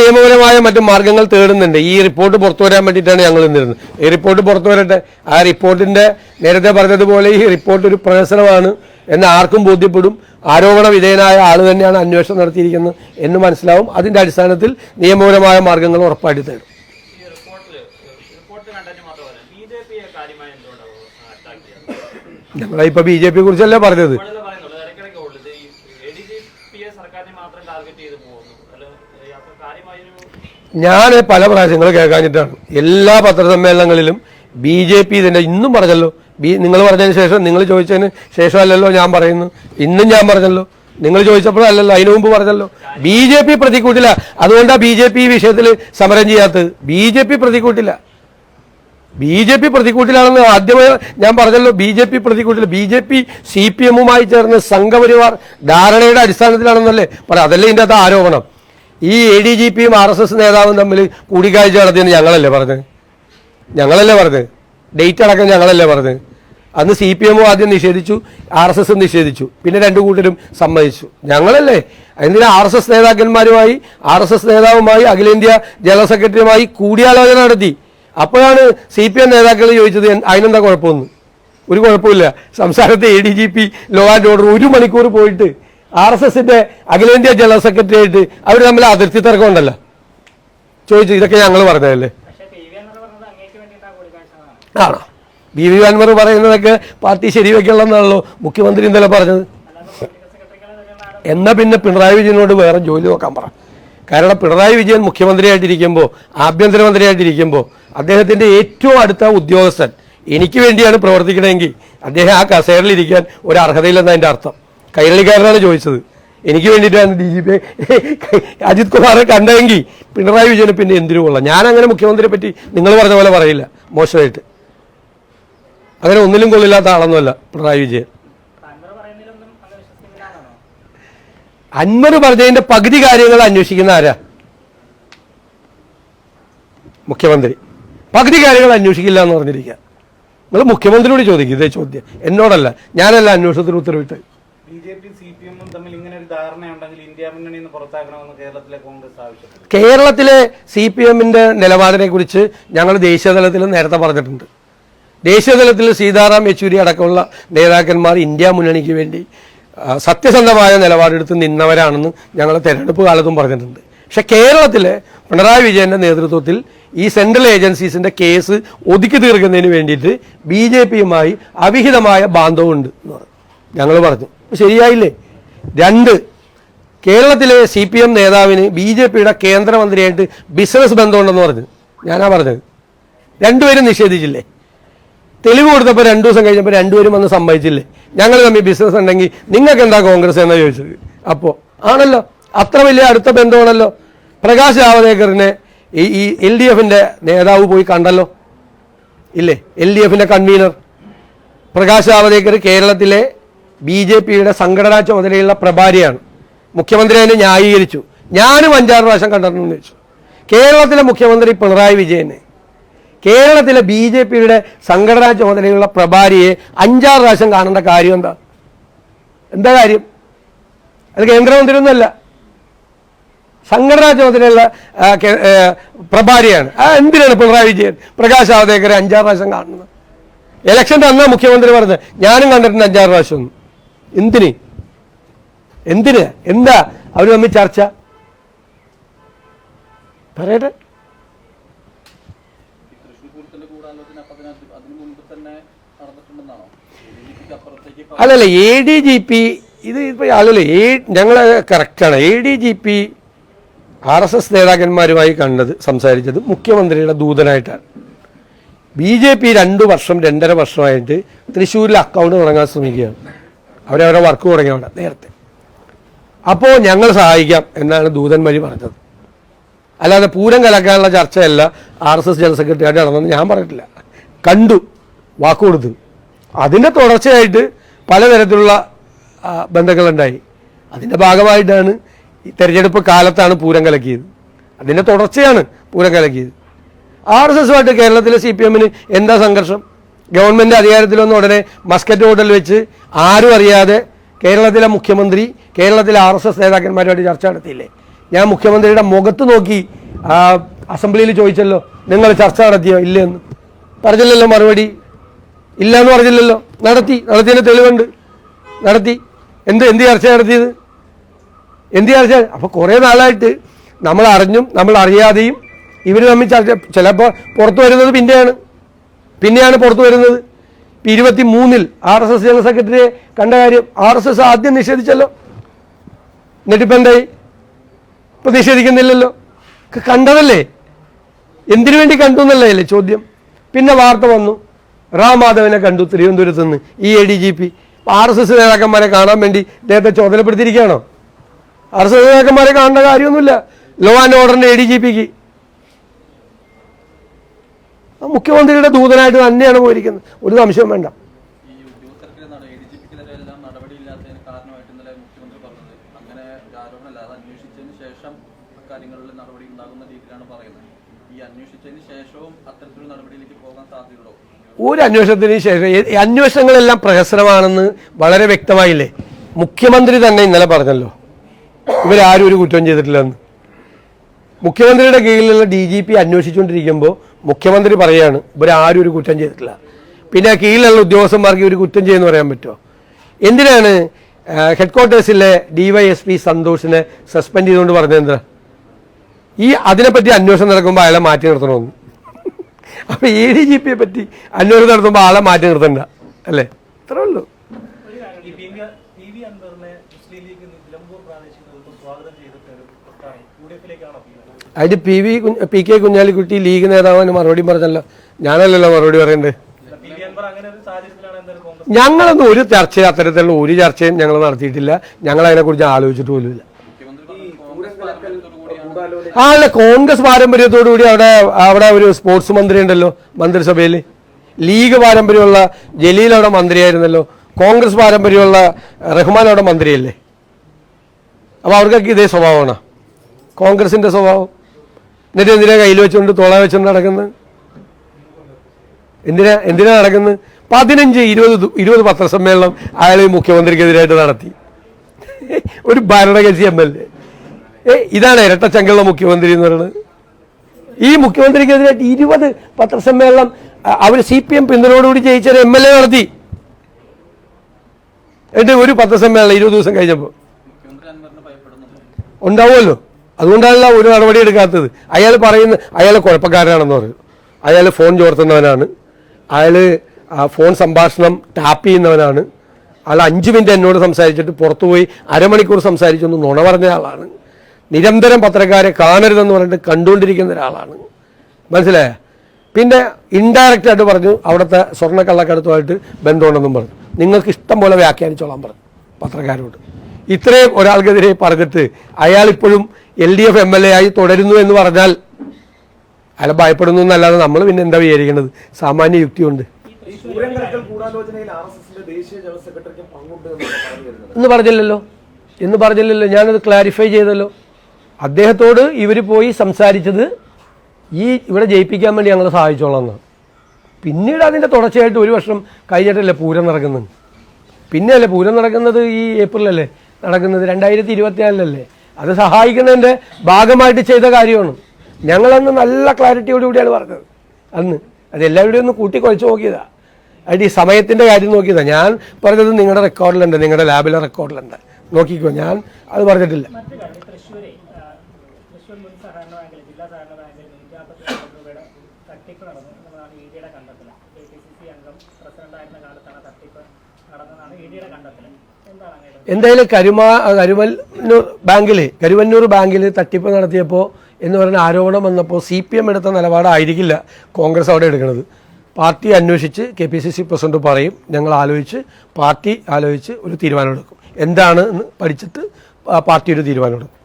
നിയമപരമായ മറ്റു മാർഗങ്ങൾ തേടുന്നുണ്ട്. ഈ റിപ്പോർട്ട് പുറത്തു വരാൻ വേണ്ടിയിട്ടാണ് ഞങ്ങൾ നിന്നിരുന്നത്. ഈ റിപ്പോർട്ട് പുറത്തു വരട്ടെ. ആ റിപ്പോർട്ടിന്റെ നേരത്തെ പറഞ്ഞതുപോലെ ഈ റിപ്പോർട്ട് ഒരു പ്രഹസനമാണ് എന്ന് ആർക്കും ബോധ്യപ്പെടും. ആരോപണ വിധേയനായ ആൾ തന്നെയാണ് അന്വേഷണം നടത്തിയിരിക്കുന്നത് എന്ന് മനസ്സിലാവും. അതിന്റെ അടിസ്ഥാനത്തിൽ നിയമപരമായ മാർഗങ്ങൾ ഉറപ്പായിട്ട് തേടും. ഞങ്ങളിപ്പോൾ ബി ജെ പിയെ കുറിച്ചല്ലേ പറഞ്ഞത്? ഞാൻ പല പ്രാവശ്യങ്ങൾ കേൾക്കാഞ്ഞിട്ടാണ്. എല്ലാ പത്രസമ്മേളനങ്ങളിലും ബി ജെ പി ഇതിന്റെ ഇന്നും പറഞ്ഞല്ലോ. ബി നിങ്ങൾ പറഞ്ഞതിന് ശേഷം നിങ്ങൾ ചോദിച്ചതിന് ശേഷമല്ലല്ലോ ഞാൻ പറയുന്നു. ഇന്നും ഞാൻ പറഞ്ഞല്ലോ. നിങ്ങൾ ചോദിച്ചപ്പോഴല്ലല്ലോ അതിനു മുമ്പ് പറഞ്ഞല്ലോ. ബി ജെ പി പ്രതിക്കൂട്ടില്ല. അതുകൊണ്ടാണ് ബി ജെ പി വിഷയത്തിൽ സമരം ചെയ്യാത്തത്. ബി ജെ പി പ്രതിക്കൂട്ടില്ല. ബി ജെ പി പ്രതിക്കൂട്ടിലാണെന്ന് ആദ്യമേ ഞാൻ പറഞ്ഞല്ലോ. B J P പ്രതിക്കൂട്ടില്ല. B J P C P എമ്മുമായി ചേർന്ന് സംഘപരിവാർ ധാരണയുടെ അടിസ്ഥാനത്തിലാണെന്നല്ലേ? പറയാം അതല്ലേ ഇതിന്റെ അകത്ത് ആരോപണം? ഈ എ ഡി ജി പിയും ആർ എസ് എസ് നേതാവും തമ്മിൽ കൂടിക്കാഴ്ച നടത്തിയെന്ന് ഞങ്ങളല്ലേ പറഞ്ഞത്? ഞങ്ങളല്ലേ പറഞ്ഞത്? ഡേറ്റ് അടക്കം ഞങ്ങളല്ലേ പറഞ്ഞത്? അന്ന് സി പി എമ്മും ആദ്യം നിഷേധിച്ചു ആർ എസ് എസും നിഷേധിച്ചു. പിന്നെ രണ്ടു കൂട്ടരും സമ്മതിച്ചു. ഞങ്ങളല്ലേ? എന്തിനാ ആർ എസ് എസ് നേതാക്കന്മാരുമായി ആർ എസ് എസ് നേതാവുമായി അഖിലേന്ത്യാ ജനറൽ സെക്രട്ടറിയുമായി കൂടിയാലോചന നടത്തി? അപ്പോഴാണ് സി പി എം നേതാക്കൾ ചോദിച്ചത് "എൻ- അതിനെന്താ കുഴപ്പമൊന്നും? ഒരു കുഴപ്പമില്ല. സംസ്ഥാനത്തെ A D G P law and order ഒരു മണിക്കൂർ പോയിട്ട് ആർ എസ് എസിന്റെ അഖിലേന്ത്യാ ജനറൽ സെക്രട്ടറി ആയിട്ട് അവർ തമ്മിൽ അതിർത്തി തർക്കം ഉണ്ടല്ലോ ചോദിച്ചു ഇതൊക്കെ ഞങ്ങൾ പറഞ്ഞതല്ലേ? ആണോ? ബി വി അൻവർ പറയുന്നതൊക്കെ പാർട്ടി ശരിവെക്കണമെന്നാണല്ലോ മുഖ്യമന്ത്രി ഇന്നലെ പറഞ്ഞത്. എന്നാ പിന്നെ പിണറായി വിജയനോട് വേറെ ജോലി നോക്കാൻ പറ. കാരണം പിണറായി വിജയൻ മുഖ്യമന്ത്രിയായിട്ടിരിക്കുമ്പോൾ ആഭ്യന്തരമന്ത്രിയായിട്ടിരിക്കുമ്പോൾ അദ്ദേഹത്തിന്റെ ഏറ്റവും അടുത്ത ഉദ്യോഗസ്ഥൻ എനിക്ക് വേണ്ടിയാണ് പ്രവർത്തിക്കണമെങ്കിൽ അദ്ദേഹം ആ കസേരയിലിരിക്കാൻ ഒരു അർഹതയില്ലെന്നതിന്റെ അർത്ഥം. കൈരളിക്കാരനാണ് ചോദിച്ചത്. എനിക്ക് വേണ്ടിയിട്ടാണ് ഡി ജി പി അജിത് കുമാറെ കണ്ടെങ്കിൽ പിണറായി വിജയനെ പിന്നെ എന്തിനു കൊള്ളാം? ഞാൻ അങ്ങനെ മുഖ്യമന്ത്രിയെ പറ്റി നിങ്ങൾ പറഞ്ഞ പോലെ പറയില്ല. മോശമായിട്ട്. അങ്ങനെ ഒന്നിലും കൊള്ളില്ലാത്ത ആളൊന്നുമല്ല പിണറായി വിജയൻ. അൻവർ പറഞ്ഞതിന്റെ പകുതി കാര്യങ്ങൾ അന്വേഷിക്കുന്ന ആരാ? മുഖ്യമന്ത്രി. പകുതി കാര്യങ്ങൾ അന്വേഷിക്കില്ല എന്ന് പറഞ്ഞിരിക്കുക. നിങ്ങൾ മുഖ്യമന്ത്രിയോട് ചോദിക്കും ഇതേ ചോദ്യം. എന്നോടല്ല. ഞാനല്ല അന്വേഷണത്തിന് ഉത്തരവിട്ട് സി തമ്മിൽ ഇങ്ങനെ ഒരു ധാരണയുണ്ടെങ്കിൽ ഇന്ത്യ മുന്നണിയിൽ പുറത്താക്കണമെന്ന് കേരളത്തിലെ കോൺഗ്രസ് ആവശ്യപ്പെട്ടു. കേരളത്തിലെ സി പി എമ്മിന്റെ നിലപാടിനെ കുറിച്ച് ഞങ്ങൾ ദേശീയതലത്തിൽ നേരത്തെ പറഞ്ഞിട്ടുണ്ട്. ദേശീയതലത്തിൽ സീതാറാം യെച്ചൂരി അടക്കമുള്ള നേതാക്കന്മാർ ഇന്ത്യ മുന്നണിക്ക് വേണ്ടി സത്യസന്ധമായ നിലപാടെടുത്ത് നിന്നവരാണെന്ന് ഞങ്ങൾ തെരഞ്ഞെടുപ്പ് കാലത്തും പറഞ്ഞിട്ടുണ്ട്. പക്ഷെ കേരളത്തിലെ പിണറായി വിജയന്റെ നേതൃത്വത്തിൽ ഈ സെൻട്രൽ ഏജൻസീസിന്റെ കേസ് ഒതുക്കി തീർക്കുന്നതിന് വേണ്ടിയിട്ട് ബി ജെ പിയുമായി അവിഹിതമായ ബാന്ധവമുണ്ട് എന്ന് പറഞ്ഞു. ഞങ്ങൾ പറഞ്ഞു. ശരിയായില്ലേ? രണ്ട് കേരളത്തിലെ സി പി എം നേതാവിന് ബി ജെ പിയുടെ കേന്ദ്രമന്ത്രിയായിട്ട് ബിസിനസ് ബന്ധമുണ്ടെന്ന് പറഞ്ഞു. ഞാനാ പറഞ്ഞത്. രണ്ടുപേരും നിഷേധിച്ചില്ലേ? തെളിവ് കൊടുത്തപ്പോൾ രണ്ടു ദിവസം കഴിഞ്ഞപ്പോൾ രണ്ടുപേരും വന്ന് സമ്മതിച്ചില്ലേ? ഞങ്ങൾ തമ്മിൽ ബിസിനസ് ഉണ്ടെങ്കിൽ നിങ്ങൾക്ക് എന്താ കോൺഗ്രസ് എന്നാ ചോദിച്ചത്? അപ്പോൾ ആണല്ലോ. അത്ര വലിയ അടുത്ത ബന്ധമാണല്ലോ. പ്രകാശ് ജാവദേക്കറിനെ ഈ ഈ എൽ ഡി എഫിന്റെ നേതാവ് പോയി കണ്ടല്ലോ? ഇല്ലേ? എൽ ഡി എഫിന്റെ കൺവീനർ. പ്രകാശ് ജാവദേക്കർ കേരളത്തിലെ ബി ജെ പിയുടെ സംഘടനാ ചുമതലയുള്ള പ്രഭാരിയാണ്. മുഖ്യമന്ത്രി അതിനെ ന്യായീകരിച്ചു. ഞാനും അഞ്ചാറ് പ്രാവശ്യം കണ്ടിട്ടുണ്ടെന്ന് ചോദിച്ചു. കേരളത്തിലെ മുഖ്യമന്ത്രി പിണറായി വിജയനെ കേരളത്തിലെ ബി ജെ പിയുടെ സംഘടനാ ചുമതലയുള്ള പ്രഭാരിയെ അഞ്ചാറ് പ്രാവശ്യം കാണേണ്ട കാര്യം എന്താ? എന്താ കാര്യം? അത് കേന്ദ്രമന്ത്രിയൊന്നുമല്ല. സംഘടനാ ചുമതലയുള്ള പ്രഭാരിയാണ്. ആ എന്തിനാണ് പിണറായി വിജയൻ പ്രകാശ് ജാവദേക്കറെ അഞ്ചാറ് പ്രാവശ്യം കാണുന്നത്? ഇലക്ഷന്റെ അന്നാ മുഖ്യമന്ത്രി പറഞ്ഞത്. ഞാനും കണ്ടിട്ടുണ്ട് അഞ്ചാറ് പ്രാവശ്യം. എന്തിന്? എന്തിന്? എന്താ അവർ തമ്മിൽ ചർച്ച? പറയട്ടെ. അല്ലല്ല എ ഡി ജി പി ഇത് ഇപ്പൊ അല്ലല്ല എ ഞങ്ങൾ കറക്റ്റാണ്. A D G P R S S നേതാക്കന്മാരുമായി കണ്ടത് സംസാരിച്ചത് മുഖ്യമന്ത്രിയുടെ ദൂതനായിട്ടാണ്. ബി ജെ പി രണ്ടു വർഷം രണ്ടര വർഷമായിട്ട് തൃശ്ശൂരിൽ അക്കൗണ്ട് തുടങ്ങാൻ ശ്രമിക്കുകയാണ്. അവരവരുടെ വർക്ക് തുടങ്ങിയവിടെ നേരത്തെ. അപ്പോൾ ഞങ്ങൾ സഹായിക്കാം എന്നാണ് ദൂതൻ വഴി പറഞ്ഞത്. അല്ലാതെ പൂരം കലക്കാനുള്ള ചർച്ചയല്ല ആർ എസ് എസ് ജനറൽ സെക്രട്ടറിയായിട്ട് നടന്നെന്ന് ഞാൻ പറഞ്ഞിട്ടില്ല. കണ്ടു വാക്ക് കൊടുത്തു. അതിന്റെ തുടർച്ചയായിട്ട് പലതരത്തിലുള്ള ബന്ധങ്ങളുണ്ടായി. അതിന്റെ ഭാഗമായിട്ടാണ് ഈ തെരഞ്ഞെടുപ്പ് കാലത്താണ് പൂരം കലക്കിയത്. അതിന്റെ തുടർച്ചയാണ് പൂരം കലക്കിയത്. ആർ എസ് എസുമായിട്ട് കേരളത്തിലെ സി പി എമ്മിന് എന്താ സംഘർഷം? ഗവൺമെന്റ് അധികാരത്തിൽ വന്ന ഉടനെ മസ്കറ്റ് ഹോട്ടൽ വെച്ച് ആരും അറിയാതെ കേരളത്തിലെ മുഖ്യമന്ത്രി കേരളത്തിലെ ആർ എസ് എസ് നേതാക്കന്മാരുമായിട്ട് ചർച്ച നടത്തിയില്ലേ? ഞാൻ മുഖ്യമന്ത്രിയുടെ മുഖത്ത് നോക്കി അസംബ്ലിയിൽ ചോദിച്ചല്ലോ നിങ്ങൾ ചർച്ച നടത്തിയോ? ഇല്ലെന്ന് പറഞ്ഞില്ലല്ലോ മറുപടി. ഇല്ല എന്ന് പറഞ്ഞില്ലല്ലോ. നടത്തി. നടത്തിയതിന് തെളിവുണ്ട്. നടത്തി. എന്ത് എന്ത് ചർച്ച നടത്തിയത്? എന്ത് ചർച്ച? അപ്പോൾ കുറേ നാളായിട്ട് നമ്മൾ അറിഞ്ഞും നമ്മൾ അറിയാതെയും ഇവർ തമ്മിൽ ചർച്ച ചിലപ്പോൾ പുറത്തു വരുന്നത് പിന്നെയാണ്. പിന്നെയാണ് പുറത്തു വരുന്നത്. ഇരുപത്തി മൂന്നിൽ ആർ എസ് എസ് ജനറൽ സെക്രട്ടറിയെ കണ്ട കാര്യം ആർ എസ് എസ് ആദ്യം നിഷേധിച്ചല്ലോ. പ്രതിഷേധിക്കുന്നില്ലല്ലോ ഇപ്പം നിഷേധിക്കുന്നില്ലല്ലോ. കണ്ടതല്ലേ? എന്തിനു വേണ്ടി കണ്ടു എന്നല്ലേ ചോദ്യം. പിന്നെ വാർത്ത വന്നു. റാം മാധവനെ കണ്ടു തിരുവനന്തപുരത്ത് നിന്ന് ഈ A D G P R S S നേതാക്കന്മാരെ കാണാൻ വേണ്ടി അദ്ദേഹത്തെ ചുമതലപ്പെടുത്തിയിരിക്കുകയാണോ? ആർ എസ് എസ് നേതാക്കന്മാരെ കാണേണ്ട കാര്യമൊന്നുമില്ല. ലോ ആൻഡ് ഓർഡറിന്റെ എ ഡി ജി പിക്ക് മുഖ്യമന്ത്രിയുടെ ദൂതനായിട്ട് തന്നെയാണ് പോയിരിക്കുന്നത്. ഒരു സംശയം വേണ്ട. ഒരു അന്വേഷണത്തിന് ശേഷം അന്വേഷണങ്ങളെല്ലാം പ്രഹസനമാണെന്ന് വളരെ വ്യക്തമായില്ലേ? മുഖ്യമന്ത്രി തന്നെ ഇന്നലെ പറഞ്ഞല്ലോ. ഇവരാരും ഒരു കുറ്റം ചെയ്തിട്ടില്ലെന്ന്. മുഖ്യമന്ത്രിയുടെ കീഴിലുള്ള ഡി ജി പി അന്വേഷിച്ചുകൊണ്ടിരിക്കുമ്പോൾ മുഖ്യമന്ത്രി പറയാണ് ഇവരാരും ഒരു കുറ്റം ചെയ്തിട്ടില്ല. പിന്നെ കീഴിലുള്ള ഉദ്യോഗസ്ഥന്മാർക്ക് ഒരു കുറ്റം ചെയ്യുമെന്ന് പറയാൻ പറ്റുമോ? എന്തിനാണ് ഹെഡ് ഡിവൈഎസ്പി സന്തോഷിനെ സസ്പെൻഡ് ചെയ്തുകൊണ്ട് പറഞ്ഞത് എന്താ ഈ അതിനെപ്പറ്റി അന്വേഷണം നടക്കുമ്പോൾ അയാളെ മാറ്റി നിർത്തണമെന്ന് അപ്പൊ എ ഡി ജി പിയെ പറ്റി അന്വേഷണം നടത്തുമ്പോൾ ആളെ മാറ്റി നിർത്തണ്ട അല്ലേ? ഇത്രേ ഉള്ളൂ ഈ പി വി പി വി അൻവറിനെ മുസ്ലിം ലീഗ് നിലമ്പൂർ പ്രാദേശിക നേതൃത്വം സ്വാഗതം ചെയ്തിട്ട് ഒരു പ്രസ്താവന യു ഡി എഫിലേക്കാണോ അപ്പീൽ അതിന് P V P K Kunhalikutty league നേതാവിന് മറുപടി പറഞ്ഞല്ലോ. ഞാനല്ലല്ലോ മറുപടി പറയണ്ടേ. ഞങ്ങളൊന്നും ഒരു ചർച്ച അത്തരത്തിലുള്ള ഒരു ചർച്ചയും ഞങ്ങൾ നടത്തിയിട്ടില്ല. ഞങ്ങൾ അതിനെക്കുറിച്ച് ആലോചിച്ചിട്ട് പോലുമില്ല ആ അല്ല കോൺഗ്രസ് പാരമ്പര്യത്തോടു കൂടി അവിടെ അവിടെ ഒരു സ്പോർട്സ് മന്ത്രി ഉണ്ടല്ലോ മന്ത്രിസഭയിൽ ലീഗ് പാരമ്പര്യമുള്ള ജലീൽ അവിടെ മന്ത്രിയായിരുന്നല്ലോ. കോൺഗ്രസ് പാരമ്പര്യമുള്ള റഹ്മാൻ അവിടെ മന്ത്രിയല്ലേ? അപ്പോൾ അവർക്കൊക്കെ ഇതേ സ്വഭാവമാണ്? കോൺഗ്രസിന്റെ സ്വഭാവം? എന്നിട്ട് എന്തിനാ കയ്യിൽ വെച്ചുകൊണ്ട് തോള വെച്ചുകൊണ്ട് നടക്കുന്നത് എന്തിനാ എന്തിനാ നടക്കുന്നത് പതിനഞ്ച് ഇരുപത് ഇരുപത് പത്രസമ്മേളനം അയാൾ ഈ മുഖ്യമന്ത്രിക്കെതിരായിട്ട് നടത്തി. ഒരു ഭരണകക്ഷി എം എൽ എ. ഇതാണ് ഇരട്ടച്ചങ്കുള്ള മുഖ്യമന്ത്രി എന്ന് പറയുന്നത്. ഈ മുഖ്യമന്ത്രിക്കെതിരായിട്ട് ഇരുപത് പത്രസമ്മേളനം അവർ സി പി എം പിന്തുണയോടുകൂടി ജയിച്ച എം എൽ എ നടത്തി. എന്നിട്ട് ഒരു പത്രസമ്മേളനം ഇരുപത് ദിവസം കഴിഞ്ഞപ്പോൾ ഉണ്ടാവുമല്ലോ. അതുകൊണ്ടാണല്ലോ ഒരു നടപടി എടുക്കാത്തത്. അയാൾ പറയുന്ന അയാൾ കുഴപ്പക്കാരനാണെന്ന് പറയും. അയാൾ ഫോൺ ചോർത്തുന്നവനാണ്. അയാൾ ഫോൺ സംഭാഷണം ടാപ്പ് ചെയ്യുന്നവനാണ്. അയാൾ അഞ്ച് മിനിറ്റ് എന്നോട് സംസാരിച്ചിട്ട് പുറത്തു പോയി അരമണിക്കൂർ സംസാരിച്ചൊന്ന് നുണ പറഞ്ഞ ആളാണ്. നിരന്തരം പത്രക്കാരെ കാണരുതെന്ന് പറഞ്ഞിട്ട് കണ്ടുകൊണ്ടിരിക്കുന്ന ഒരാളാണ്. മനസ്സിലായ? പിന്നെ ഇൻഡയറക്റ്റ് ആയിട്ട് പറഞ്ഞു അവിടുത്തെ സ്വർണക്കള്ളക്കടത്തുമായിട്ട് ബന്ധമുണ്ടെന്നും പറഞ്ഞു. നിങ്ങൾക്ക് ഇഷ്ടം പോലെ വ്യാഖ്യാനിച്ചോളാൻ പറഞ്ഞു പത്രക്കാരോട്. ഇത്രയും ഒരാൾക്കെതിരെ പറഞ്ഞിട്ട് അയാൾ ഇപ്പോഴും L D F M L A ആയി തുടരുന്നു എന്ന് പറഞ്ഞാൽ അല്ല ഭയപ്പെടുന്നു എന്നല്ലാതെ നമ്മൾ പിന്നെ എന്താ വിചാരിക്കുന്നത് സാമാന്യ യുക്തിയുണ്ട്. എന്ന് പറഞ്ഞില്ലല്ലോ. എന്ന് പറഞ്ഞില്ലല്ലോ. ഞാനത് ക്ലാരിഫൈ ചെയ്തല്ലോ. അദ്ദേഹത്തോട് ഇവർ പോയി സംസാരിച്ചത് ഈ ഇവിടെ ജയിപ്പിക്കാൻ വേണ്ടി ഞങ്ങൾ സഹായിച്ചോളാം എന്നാണ് പിന്നീട് അതിന്റെ തുടർച്ചയായിട്ട് ഒരു വർഷം കഴിഞ്ഞിട്ടല്ലേ പൂരം നടക്കുന്നത്? പിന്നെയല്ലേ പൂരം നടക്കുന്നത് ഈ ഏപ്രിലല്ലേ? നടക്കുന്നത് രണ്ടായിരത്തി ഇരുപത്തിനാലിലല്ലേ? അത് സഹായിക്കുന്നതിന്റെ ഭാഗമായിട്ട് ചെയ്ത കാര്യമാണ്. ഞങ്ങളന്ന് നല്ല ക്ലാരിറ്റിയോട് കൂടിയാണ് പറഞ്ഞത്. അന്ന് അത് എല്ലാവരുടെയും ഒന്ന് കൂട്ടി കുഴച്ച് നോക്കിയതാ. അതിന്റെ ഈ സമയത്തിന്റെ കാര്യം നോക്കിയതാ. ഞാൻ പറഞ്ഞത് നിങ്ങളുടെ റെക്കോർഡിലുണ്ട് നിങ്ങളുടെ ലാബിലെ റെക്കോർഡിലുണ്ട് നോക്കിക്കോ ഞാൻ അത് പറഞ്ഞിട്ടില്ല. അംഗം പ്രസിഡന്റായിരുന്ന കാലത്താണ് നടന്നതാണ് ഇ ഡിയുടെ കണ്ടെത്തൽ എന്തായാലും കരുമാ കരുവന്നൂർ ബാങ്കിൽ കരുവന്നൂർ ബാങ്കിൽ തട്ടിപ്പ് നടത്തിയപ്പോൾ എന്ന് പറഞ്ഞ ആരോപണം വന്നപ്പോൾ സി പി എം എടുത്ത നിലപാടായിരിക്കില്ല കോൺഗ്രസ് അവിടെ എടുക്കുന്നത്. പാർട്ടി അന്വേഷിച്ച് K P C C president പറയും ഞങ്ങൾ ആലോചിച്ച് പാർട്ടി ആലോചിച്ച് ഒരു തീരുമാനമെടുക്കും. എന്താണ് എന്ന് പഠിച്ചിട്ട് പാർട്ടി ഒരു തീരുമാനമെടുക്കും.